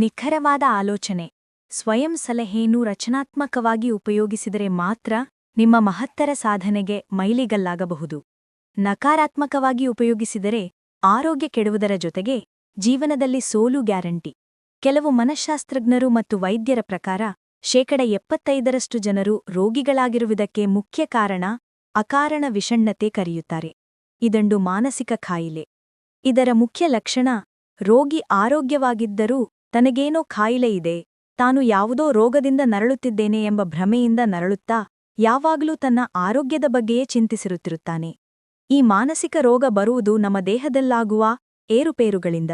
ನಿಖರವಾದ ಆಲೋಚನೆ. ಸ್ವಯಂ ಸಲಹೆಯನ್ನು ರಚನಾತ್ಮಕವಾಗಿ ಉಪಯೋಗಿಸಿದರೆ ಮಾತ್ರ ನಿಮ್ಮ ಮಹತ್ತರ ಸಾಧನೆಗೆ ಮೈಲಿಗಲ್ಲಾಗಬಹುದು. ನಕಾರಾತ್ಮಕವಾಗಿ ಉಪಯೋಗಿಸಿದರೆ ಆರೋಗ್ಯ ಕೆಡುವುದರ ಜೊತೆಗೆ ಜೀವನದಲ್ಲಿ ಸೋಲು ಗ್ಯಾರಂಟಿ. ಕೆಲವು ಮನಃಶಾಸ್ತ್ರಜ್ಞರು ಮತ್ತು ವೈದ್ಯರ ಪ್ರಕಾರ ಶೇಕಡ ಎಪ್ಪತ್ತೈದರಷ್ಟು ಜನರು ರೋಗಿಗಳಾಗಿರುವುದಕ್ಕೆ ಮುಖ್ಯ ಕಾರಣ ಅಕಾರಣ ವಿಷಣ್ಣತೆ ಕರೆಯುತ್ತಾರೆ. ಇದೊಂದು ಮಾನಸಿಕ ಖಾಯಿಲೆ. ಇದರ ಮುಖ್ಯ ಲಕ್ಷಣ ರೋಗಿ ಆರೋಗ್ಯವಾಗಿದ್ದರೂ ತನಗೇನೋ ಖಾಯಿಲೆ ಇದೆ, ತಾನು ಯಾವುದೋ ರೋಗದಿಂದ ನರಳುತ್ತಿದ್ದೇನೆ ಎಂಬ ಭ್ರಮೆಯಿಂದ ನರಳುತ್ತಾ, ಯಾವಾಗಲೂ ತನ್ನ ಆರೋಗ್ಯದ ಬಗ್ಗೆಯೇ ಚಿಂತಿಸಿರುತ್ತಿರುತ್ತಾನೆ. ಈ ಮಾನಸಿಕ ರೋಗ ಬರುವುದು ನಮ್ಮ ದೇಹದಲ್ಲಾಗುವ ಏರುಪೇರುಗಳಿಂದ.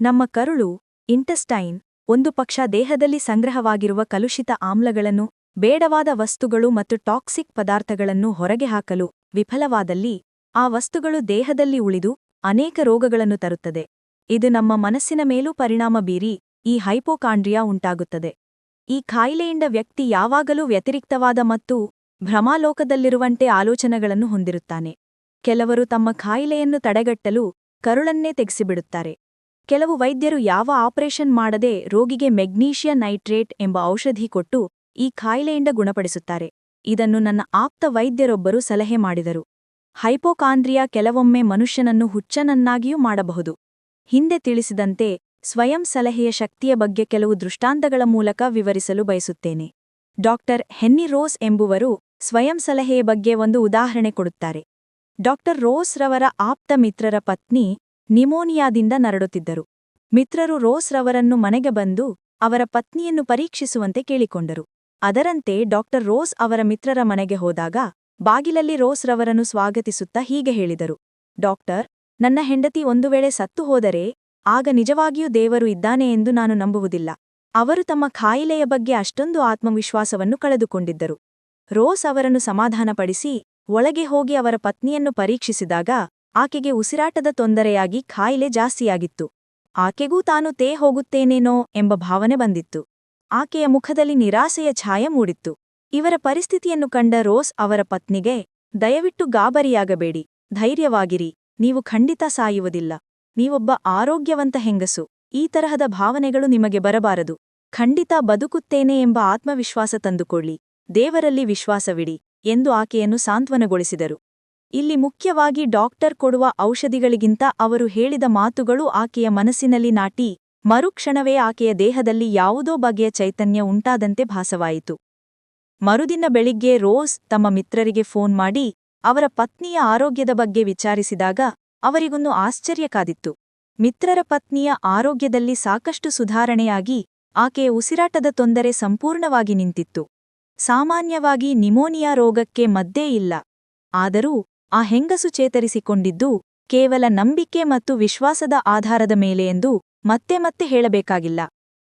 ನಮ್ಮ ಕರುಳು, ಇಂಟೆಸ್ಟೈನ್, ಒಂದು ಪಕ್ಷ ದೇಹದಲ್ಲಿ ಸಂಗ್ರಹವಾಗಿರುವ ಕಲುಷಿತ ಆಮ್ಲಗಳನ್ನು, ಬೇಡವಾದ ವಸ್ತುಗಳು ಮತ್ತು ಟಾಕ್ಸಿಕ್ ಪದಾರ್ಥಗಳನ್ನು ಹೊರಗೆ ಹಾಕಲು ವಿಫಲವಾದಲ್ಲಿ, ಆ ವಸ್ತುಗಳು ದೇಹದಲ್ಲಿ ಉಳಿದು ಅನೇಕ ರೋಗಗಳನ್ನು ತರುತ್ತದೆ. ಇದು ನಮ್ಮ ಮನಸ್ಸಿನ ಮೇಲೂ ಪರಿಣಾಮ ಬೀರಿ ಈ ಹೈಪೋಕಾಂಡ್ರಿಯಾ ಉಂಟಾಗುತ್ತದೆ. ಈ ಖಾಯಿಲೆಯಿಂದ ವ್ಯಕ್ತಿ ಯಾವಾಗಲೂ ವ್ಯತಿರಿಕ್ತವಾದ ಮತ್ತು ಭ್ರಮಾಲೋಕದಲ್ಲಿರುವಂತೆ ಆಲೋಚನೆಗಳನ್ನು ಹೊಂದಿರುತ್ತಾನೆ. ಕೆಲವರು ತಮ್ಮ ಖಾಯಿಲೆಯನ್ನು ತಡೆಗಟ್ಟಲು ಕರುಳನ್ನೇ ತೆಗೆಸಿಬಿಡುತ್ತಾರೆ. ಕೆಲವು ವೈದ್ಯರು ಯಾವ ಆಪರೇಷನ್ ಮಾಡದೆ ರೋಗಿಗೆ ಮೆಗ್ನೀಷಿಯ ನೈಟ್ರೇಟ್ ಎಂಬ ಔಷಧಿ ಕೊಟ್ಟು ಈ ಖಾಯಿಲೆಯಿಂದ ಗುಣಪಡಿಸುತ್ತಾರೆ. ಇದನ್ನು ನನ್ನ ಆಪ್ತ ವೈದ್ಯರೊಬ್ಬರು ಸಲಹೆ ಮಾಡಿದರು. ಹೈಪೋಕಾಂದ್ರಿಯಾ ಕೆಲವೊಮ್ಮೆ ಮನುಷ್ಯನನ್ನು ಹುಚ್ಚನನ್ನಾಗಿಯೂ ಮಾಡಬಹುದು. ಹಿಂದೆ ತಿಳಿಸಿದಂತೆ ಸ್ವಯಂ ಸಲಹೆಯ ಶಕ್ತಿಯ ಬಗ್ಗೆ ಕೆಲವು ದೃಷ್ಟಾಂತಗಳ ಮೂಲಕ ವಿವರಿಸಲು ಬಯಸುತ್ತೇನೆ. ಡಾಕ್ಟರ್ ಹೆನ್ನಿ ರೋಸ್ ಎಂಬುವರು ಸ್ವಯಂ ಸಲಹೆಯ ಬಗ್ಗೆ ಒಂದು ಉದಾಹರಣೆ ಕೊಡುತ್ತಾರೆ. ಡಾಕ್ಟರ್ ರೋಸ್ ರವರ ಆಪ್ತ ಮಿತ್ರರ ಪತ್ನಿ ನಿಮೋನಿಯಾದಿಂದ ನರಡುತ್ತಿದ್ದರು. ಮಿತ್ರರು ರೋಸ್ ರವರನ್ನು ಮನೆಗೆ ಬಂದು ಅವರ ಪತ್ನಿಯನ್ನು ಪರೀಕ್ಷಿಸುವಂತೆ ಕೇಳಿಕೊಂಡರು. ಅದರಂತೆ ಡಾಕ್ಟರ್ ರೋಸ್ ಅವರ ಮಿತ್ರರ ಮನೆಗೆ ಹೋದಾಗ ಬಾಗಿಲಲ್ಲಿ ರೋಸ್ ರವರನ್ನು ಸ್ವಾಗತಿಸುತ್ತಾ ಹೀಗೆ ಹೇಳಿದರು. ಡಾಕ್ಟರ್ ನನ್ನ ಹೆಂಡತಿ ಒಂದು ವೇಳೆ ಸತ್ತು ಹೋದರೆ ಆಗ ನಿಜವಾಗಿಯೂ ದೇವರು ಇದ್ದಾನೆ ಎಂದು ನಾನು ನಂಬುವುದಿಲ್ಲ. ಅವರು ತಮ್ಮ ಖಾಯಿಲೆಯ ಬಗ್ಗೆ ಅಷ್ಟೊಂದು ಆತ್ಮವಿಶ್ವಾಸವನ್ನು ಕಳೆದುಕೊಂಡಿದ್ದರು. ರೋಸ್ ಅವರನ್ನು ಸಮಾಧಾನಪಡಿಸಿ, ಒಳಗೆ ಹೋಗಿ ಅವರ ಪತ್ನಿಯನ್ನು ಪರೀಕ್ಷಿಸಿದಾಗ, ಆಕೆಗೆ ಉಸಿರಾಟದ ತೊಂದರೆಯಾಗಿ ಖಾಯಿಲೆ ಜಾಸ್ತಿಯಾಗಿತ್ತು. ಆಕೆಗೂ ತಾನು ತೇ ಹೋಗುತ್ತೇನೇನೋ ಎಂಬ ಭಾವನೆ ಬಂದಿತ್ತು. ಆಕೆಯ ಮುಖದಲ್ಲಿ ನಿರಾಸೆಯ ಛಾಯ ಮೂಡಿತ್ತು. ಇವರ ಪರಿಸ್ಥಿತಿಯನ್ನು ಕಂಡ ರೋಸ್ ಅವರ ಪತ್ನಿಗೆ, ದಯವಿಟ್ಟು ಗಾಬರಿಯಾಗಬೇಡಿ. ಧೈರ್ಯವಾಗಿರಿ. ನೀವು ಖಂಡಿತ ಸಾಯುವುದಿಲ್ಲ. ನೀವೊಬ್ಬ ಆರೋಗ್ಯವಂತ ಹೆಂಗಸು. ಈ ತರಹದ ಭಾವನೆಗಳು ನಿಮಗೆ ಬರಬಾರದು. ಖಂಡಿತ ಬದುಕುತ್ತೇನೆ ಎಂಬ ಆತ್ಮವಿಶ್ವಾಸ ತಂದುಕೊಳ್ಳಿ. ದೇವರಲ್ಲಿ ವಿಶ್ವಾಸವಿಡಿ ಎಂದು ಆಕೆಯನ್ನು ಸಾಂತ್ವನಗೊಳಿಸಿದರು. ಇಲ್ಲಿ ಮುಖ್ಯವಾಗಿ ಡಾಕ್ಟರ್ ಕೊಡುವ ಔಷಧಿಗಳಿಗಿಂತ ಅವರು ಹೇಳಿದ ಮಾತುಗಳು ಆಕೆಯ ಮನಸ್ಸಿನಲ್ಲಿ ನಾಟಿ, ಮರುಕ್ಷಣವೇ ಆಕೆಯ ದೇಹದಲ್ಲಿ ಯಾವುದೋ ಬಗೆಯ ಚೈತನ್ಯ ಉಂಟಾದಂತೆ ಭಾಸವಾಯಿತು. ಮರುದಿನ ಬೆಳಿಗ್ಗೆ ರೋಸ್ ತಮ್ಮ ಮಿತ್ರರಿಗೆ ಫೋನ್ ಮಾಡಿ ಅವರ ಪತ್ನಿಯ ಆರೋಗ್ಯದ ಬಗ್ಗೆ ವಿಚಾರಿಸಿದಾಗ ಅವರಿಗೊಂದು ಆಶ್ಚರ್ಯ ಕಾದಿತ್ತು ಮಿತ್ರರ ಪತ್ನಿಯ ಆರೋಗ್ಯದಲ್ಲಿ ಸಾಕಷ್ಟು ಸುಧಾರಣೆಯಾಗಿ ಆಕೆಯ ಉಸಿರಾಟದ ತೊಂದರೆ ಸಂಪೂರ್ಣವಾಗಿ ನಿಂತಿತ್ತು. ಸಾಮಾನ್ಯವಾಗಿ ನಿಮೋನಿಯಾ ರೋಗಕ್ಕೆ ಮದ್ದೇ ಇಲ್ಲ. ಆದರೂ ಆ ಹೆಂಗಸು ಚೇತರಿಸಿಕೊಂಡಿದ್ದು ಕೇವಲ ನಂಬಿಕೆ ಮತ್ತು ವಿಶ್ವಾಸದ ಆಧಾರದ ಮೇಲೆ ಎಂದು ಮತ್ತೆ ಮತ್ತೆ ಹೇಳಬೇಕಾಗಿಲ್ಲ.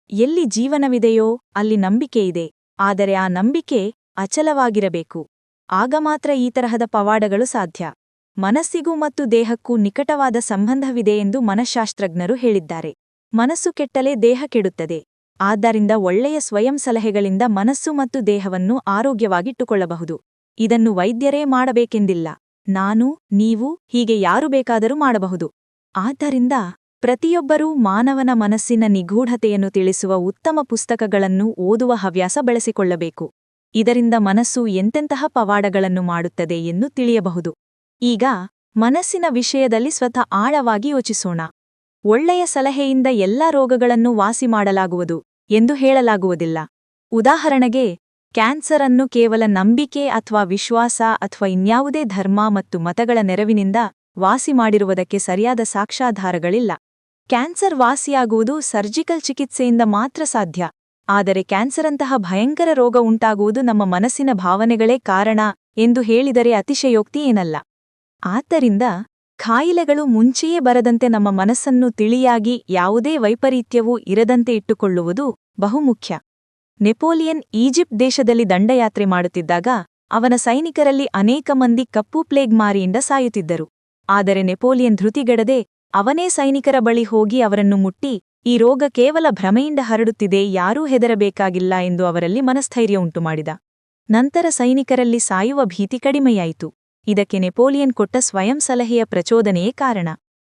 ಎಲ್ಲಿ ಜೀವನವಿದೆಯೋ ಅಲ್ಲಿ ನಂಬಿಕೆಯಿದೆ ಆದರೆ ಆ ನಂಬಿಕೆ ಅಚಲವಾಗಿರಬೇಕು. ಆಗ ಮಾತ್ರ ಈ ತರಹದ ಪವಾಡಗಳು ಸಾಧ್ಯ. ಮನಸ್ಸಿಗೂ ಮತ್ತು ದೇಹಕ್ಕೂ ನಿಕಟವಾದ ಸಂಬಂಧವಿದೆ ಎಂದು ಮನಃಶಾಸ್ತ್ರಜ್ಞರು ಹೇಳಿದ್ದಾರೆ. ಮನಸ್ಸು ಕೆಟ್ಟಲೇ ದೇಹ ಕೆಡುತ್ತದೆ. ಆದ್ದರಿಂದ ಒಳ್ಳೆಯ ಸ್ವಯಂ ಸಲಹೆಗಳಿಂದ ಮನಸ್ಸು ಮತ್ತು ದೇಹವನ್ನು ಆರೋಗ್ಯವಾಗಿಟ್ಟುಕೊಳ್ಳಬಹುದು. ಇದನ್ನು ವೈದ್ಯರೇ ಮಾಡಬೇಕೆಂದಿಲ್ಲ. ನಾನು, ನೀವು, ಹೀಗೆ ಯಾರು ಬೇಕಾದರೂ ಮಾಡಬಹುದು. ಆದ್ದರಿಂದ ಪ್ರತಿಯೊಬ್ಬರೂ ಮಾನವನ ಮನಸ್ಸಿನ ನಿಗೂಢತೆಯನ್ನು ತಿಳಿಸುವ ಉತ್ತಮ ಪುಸ್ತಕಗಳನ್ನು ಓದುವ ಹವ್ಯಾಸ ಬೆಳೆಸಿಕೊಳ್ಳಬೇಕು. ಇದರಿಂದ ಮನಸ್ಸು ಎಂತೆಂತಹ ಪವಾಡಗಳನ್ನು ಮಾಡುತ್ತದೆ ಎಂದು ತಿಳಿಯಬಹುದು. ಈಗ ಮನಸ್ಸಿನ ವಿಷಯದಲ್ಲಿ ಸ್ವತಃ ಆಳವಾಗಿ ಯೋಚಿಸೋಣ. ಒಳ್ಳೆಯ ಸಲಹೆಯಿಂದ ಎಲ್ಲ ರೋಗಗಳನ್ನು ವಾಸಿ ಮಾಡಲಾಗುವುದು ಎಂದು ಹೇಳಲಾಗುವುದಿಲ್ಲ. ಉದಾಹರಣೆಗೆ, ಕ್ಯಾನ್ಸರ್ ಅನ್ನು ಕೇವಲ ನಂಬಿಕೆ ಅಥವಾ ವಿಶ್ವಾಸ ಅಥವಾ ಇನ್ಯಾವುದೇ ಧರ್ಮ ಮತ್ತು ಮತಗಳ ನೆರವಿನಿಂದ ವಾಸಿ ಮಾಡಿರುವುದಕ್ಕೆ ಸರಿಯಾದ ಸಾಕ್ಷ್ಯಾಧಾರಗಳಿಲ್ಲ. ಕ್ಯಾನ್ಸರ್ ವಾಸಿಯಾಗುವುದು ಸರ್ಜಿಕಲ್ ಚಿಕಿತ್ಸೆಯಿಂದ ಮಾತ್ರ ಸಾಧ್ಯ. ಆದರೆ ಕ್ಯಾನ್ಸರಂತಹ ಭಯಂಕರ ರೋಗ ಉಂಟಾಗುವುದು ನಮ್ಮ ಮನಸ್ಸಿನ ಭಾವನೆಗಳೇ ಕಾರಣ ಎಂದು ಹೇಳಿದರೆ ಅತಿಶಯೋಕ್ತಿ ಏನಲ್ಲ. ಆದ್ದರಿಂದ ಖಾಯಿಲೆಗಳು ಮುಂಚೆಯೇ ಬರದಂತೆ ನಮ್ಮ ಮನಸ್ಸನ್ನು ತಿಳಿಯಾಗಿ ಯಾವುದೇ ವೈಪರೀತ್ಯವೂ ಇರದಂತೆ ಇಟ್ಟುಕೊಳ್ಳುವುದು ಬಹುಮುಖ್ಯ. ನೆಪೋಲಿಯನ್ ಈಜಿಪ್ಟ್ ದೇಶದಲ್ಲಿ ದಂಡಯಾತ್ರೆ ಮಾಡುತ್ತಿದ್ದಾಗ ಅವನ ಸೈನಿಕರಲ್ಲಿ ಅನೇಕ ಮಂದಿ ಕಪ್ಪು ಪ್ಲೇಗ್ ಮಾರಿಯಿಂದ ಸಾಯುತ್ತಿದ್ದರು. ಆದರೆ ನೆಪೋಲಿಯನ್ ಧೃತಿಗೆಡದೆ ಅವನೇ ಸೈನಿಕರ ಬಳಿ ಹೋಗಿ ಅವರನ್ನು ಮುಟ್ಟಿ, ಈ ರೋಗ ಕೇವಲ ಭ್ರಮೆಯಿಂದ ಹರಡುತ್ತಿದೆ, ಯಾರೂ ಹೆದರಬೇಕಾಗಿಲ್ಲ ಎಂದು ಅವರಲ್ಲಿ ಮನಸ್ಥೈರ್ಯ ಉಂಟುಮಾಡಿದ. ನಂತರ ಸೈನಿಕರಲ್ಲಿ ಸಾಯುವ ಭೀತಿ ಕಡಿಮೆಯಾಯಿತು. ಇದಕ್ಕೆ ನೆಪೋಲಿಯನ್ ಕೊಟ್ಟ ಸ್ವಯಂ ಸಲಹೆಯ ಪ್ರಚೋದನೆಯೇ ಕಾರಣ.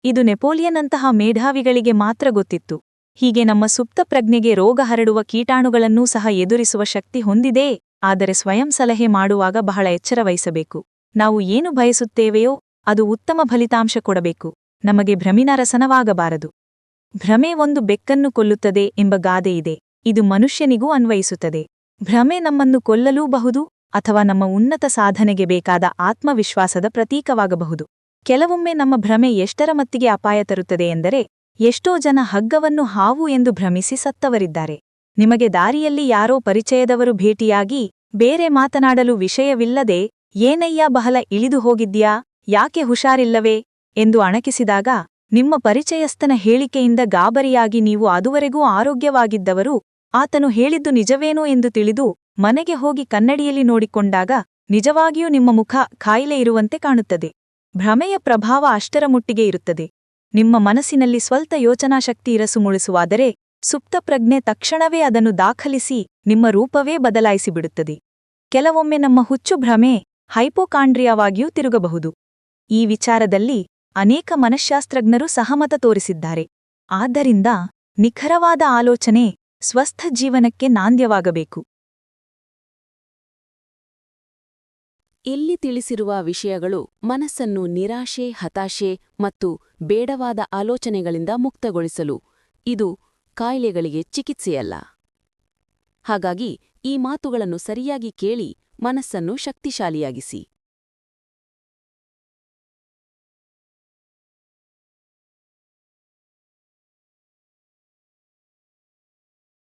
ಇದು ನೆಪೋಲಿಯನ್ನಂತಹ ಮೇಧಾವಿಗಳಿಗೆ ಮಾತ್ರ ಗೊತ್ತಿತ್ತು. ಹೀಗೆ ನಮ್ಮ ಸುಪ್ತ ಪ್ರಜ್ಞೆಗೆ ರೋಗ ಹರಡುವ ಕೀಟಾಣುಗಳನ್ನೂ ಸಹ ಎದುರಿಸುವ ಶಕ್ತಿ ಹೊಂದಿದೆ, ಆದರೆ ಸ್ವಯಂ ಸಲಹೆ ಮಾಡುವಾಗ ಬಹಳ ಎಚ್ಚರ ವಹಿಸಬೇಕು. ನಾವು ಏನು ಬಯಸುತ್ತೇವೆಯೋ, ಅದು ಉತ್ತಮ ಫಲಿತಾಂಶ ಕೊಡಬೇಕು. ನಮಗೆ ಭ್ರಮಿನರಸನವಾಗಬಾರದು. ಭ್ರಮೆ ಒಂದು ಬೆಕ್ಕನ್ನು ಕೊಲ್ಲುತ್ತದೆ ಎಂಬ ಗಾದೆಯಿದೆ ಇದು ಮನುಷ್ಯನಿಗೂ ಅನ್ವಯಿಸುತ್ತದೆ. ಭ್ರಮೆ ನಮ್ಮನ್ನು ಕೊಲ್ಲಲೂಬಹುದು ಅಥವಾ ನಮ್ಮ ಉನ್ನತ ಸಾಧನೆಗೆ ಬೇಕಾದ ಆತ್ಮವಿಶ್ವಾಸದ ಪ್ರತೀಕವಾಗಬಹುದು. ಕೆಲವೊಮ್ಮೆ ನಮ್ಮ ಭ್ರಮೆ ಎಷ್ಟರ ಮತ್ತಿಗೆ ಅಪಾಯ ತರುತ್ತದೆ ಎಂದರೆ, ಎಷ್ಟೋ ಜನ ಹಗ್ಗವನ್ನು ಹಾವು ಎಂದು ಭ್ರಮಿಸಿ ಸತ್ತವರಿದ್ದಾರೆ. ನಿಮಗೆ ದಾರಿಯಲ್ಲಿ ಯಾರೋ ಪರಿಚಯದವರು ಭೇಟಿಯಾಗಿ, ಬೇರೆ ಮಾತನಾಡಲು ವಿಷಯವಿಲ್ಲದೆ, ಏನಯ್ಯ ಬಹಲ ಇಳಿದು ಹೋಗಿದ್ಯಾ ಯಾಕೆ ಹುಷಾರಿಲ್ಲವೇ? ಎಂದು ಅಣಕಿಸಿದಾಗ, ನಿಮ್ಮ ಪರಿಚಯಸ್ಥನ ಹೇಳಿಕೆಯಿಂದ ಗಾಬರಿಯಾಗಿ ನೀವು ಅದುವರೆಗೂ ಆರೋಗ್ಯವಾಗಿದ್ದವರು ಆತನು ಹೇಳಿದ್ದು ನಿಜವೇನೋ ಎಂದು ತಿಳಿದು ಮನೆಗೆ ಹೋಗಿ ಕನ್ನಡಿಯಲ್ಲಿ ನೋಡಿಕೊಂಡಾಗ ನಿಜವಾಗಿಯೂ ನಿಮ್ಮ ಮುಖ ಖಾಯಿಲೆ ಇರುವಂತೆ ಕಾಣುತ್ತದೆ. ಭ್ರಮೆಯ ಪ್ರಭಾವ ಅಷ್ಟರ ಮುಟ್ಟಿಗೆ ಇರುತ್ತದೆ. ನಿಮ್ಮ ಮನಸ್ಸಿನಲ್ಲಿ ಸ್ವಲ್ಪ ಯೋಚನಾಶಕ್ತಿ ಇರಸು ಮುಳಿಸುವಾದರೆ ಸುಪ್ತ ಪ್ರಜ್ಞೆ ತಕ್ಷಣವೇ ಅದನ್ನು ದಾಖಲಿಸಿ ನಿಮ್ಮ ರೂಪವೇ ಬದಲಾಯಿಸಿಬಿಡುತ್ತದೆ. ಕೆಲವೊಮ್ಮೆ ನಮ್ಮ ಹುಚ್ಚು ಭ್ರಮೆ ಹೈಪೋಕಾಂಡ್ರಿಯಾವಾಗಿಯೂ ತಿರುಗಬಹುದು. ಈ ವಿಚಾರದಲ್ಲಿ ಅನೇಕ ಮನಃಶಾಸ್ತ್ರಜ್ಞರು ಸಹಮತ ತೋರಿಸಿದ್ದಾರೆ. ಆದ್ದರಿಂದ ನಿಖರವಾದ ಆಲೋಚನೆ ಸ್ವಸ್ಥ ಜೀವನಕ್ಕೆ ನಾಂದ್ಯವಾಗಬೇಕು. ಇಲ್ಲಿ ತಿಳಿಸಿರುವ ವಿಷಯಗಳು ಮನಸ್ಸನ್ನು ನಿರಾಶೆ, ಹತಾಶೆ ಮತ್ತು ಬೇಡವಾದ ಆಲೋಚನೆಗಳಿಂದ ಮುಕ್ತಗೊಳಿಸಲು. ಇದು ಕಾಯಿಲೆಗಳಿಗೆ ಚಿಕಿತ್ಸೆಯಲ್ಲ. ಹಾಗಾಗಿ ಈ ಮಾತುಗಳನ್ನು ಸರಿಯಾಗಿ ಕೇಳಿ ಮನಸ್ಸನ್ನು ಶಕ್ತಿಶಾಲಿಯಾಗಿಸಿ.